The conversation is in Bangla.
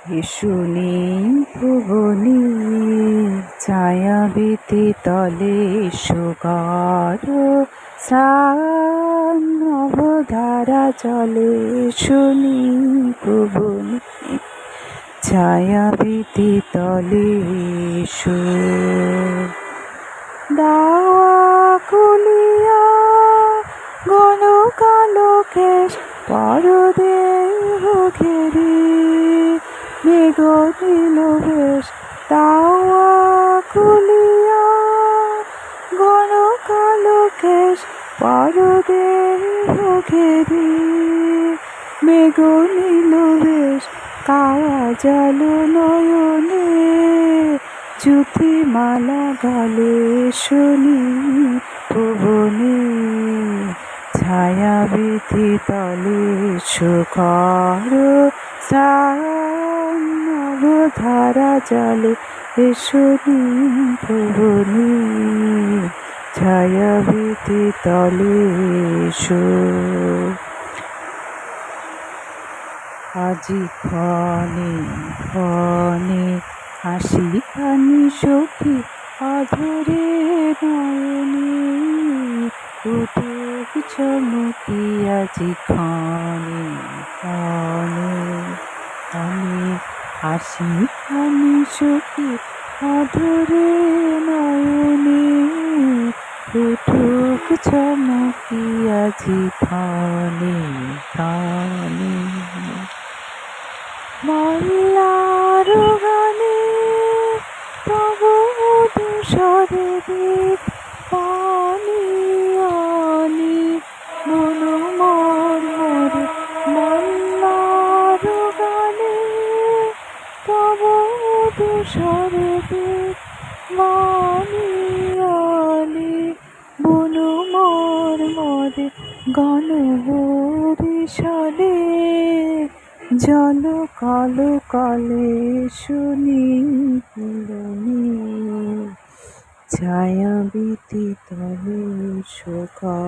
শুনি ভুবনি ছায়াবিতি তলে সুগার নবধারা চলে শুনি ভুবনি ছায়াবিতি তলে সু দাওয়া কুলিয়া গণ কালো কেশ পরদেহ ঘেরি মেঘ নীল বেশ তাওয়া কুলিয়া গণ কালো কেশ, পরদেহ ঘেরি মেঘ নীল বেশ, কায়া জল নয়নে জ্যোতি মালা গালে শুনি ভুবনে, ছায়া বিধি তলে সুখর ধারা জলে শুনি ভুবনে। ছায়া বিধি তলে সু আজি ক্ষণে ক্ষণে হাসি খানি সখী অধরে নয়নে উঠুক চমকি আজি ক্ষণে ক্ষণে হাসি খানি সখী অধরে নয়নে উঠুক আজি ক্ষণে ক্ষণে মল্লার গানে তবু দুসরে দিক পানি আনি বন মর মরে গণ বরিশালে জল কালো কালে শুনি ছায়া বিতি তলে শোকা।